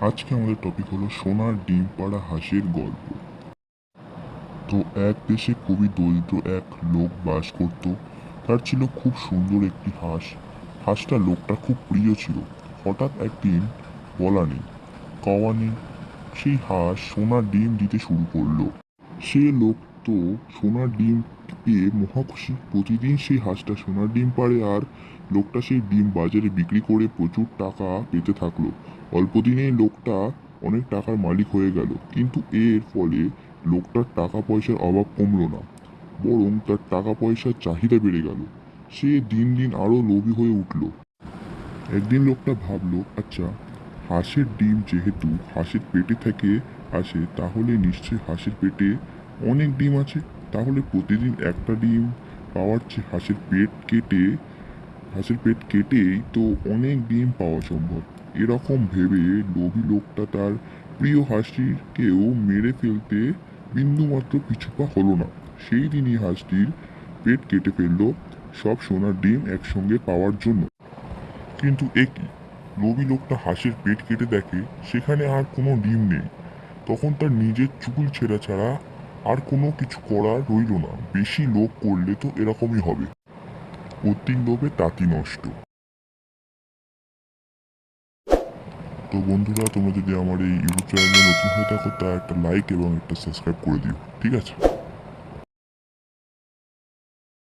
আজকে আমাদের টপিক হলো সোনার ডিম পাড়া হাঁসের গল্প। তো এক দেশে খুবই দরিদ্র এক লোক বাস করত। তার ছিল খুব সুন্দর একটি হাঁস। হাঁসটা লোকটা খুব প্রিয় ছিল। হঠাৎ একদিন বলা নেই, কওয়া নেই, সেই হাঁস সোনার ডিম দিতে শুরু করল। সে লোক তো সোনার ডিম পেয়ে মহা খুশি। প্রতিদিন সেই হাঁসটা সোনার ডিম পাড়ে আর লোকটা সেই ডিম বাজারে বিক্রি করে প্রচুর টাকা পেতে থাকল। অল্প দিনেই লোকটা অনেক টাকার মালিক হয়ে গেল। কিন্তু এর ফলে লোকটার টাকা পয়সার অভাব কমলো না, বরং তার টাকা পয়সার চাহিদা বেড়ে গেল। সে দিন দিন আরও লোভী হয়ে উঠল। একদিন লোকটা ভাবলো আচ্ছা হাঁসের ডিম যেহেতু হাঁসের পেটে থেকে আসে, তাহলে নিশ্চয়ই হাঁসের পেটে অনেক ডিম আছে? তাহলে প্রতিদিন একটা ডিম পাওয়ার চেয়ে হাঁসের পেট কেটে, হাঁসের পেট কেটেই তো অনেক ডিম পাওয়া সম্ভব। এরকম ভেবে লোভী লোকটা তার প্রিয় হাঁসটিকেও মেরে ফেলতে বিন্দুমাত্র পিছুপা হলো না। সেই দিনই হাঁসটির পেট কেটে ফেলল সব সোনার ডিম একসঙ্গে পাওয়ার জন্য। কিন্তু একই লোভী লোকটা হাঁসের পেট কেটে দেখে সেখানে আর কোনো ডিম নেই। তখন তার নিজের চুল ছেঁড়া ছাড়া আর কোনো কিছু করা রইল না। বেশি লোভ করলে তো এরকমই হবে। অতি লোভে তাঁতি নষ্ট। তো বন্ধুরা, তোমরা যদি আমার এই ইউটিউব চ্যানেলে নতুন হয়ে থাকো, তা একটা লাইক এবং একটা সাবস্ক্রাইব করে দিও। ঠিক আছে?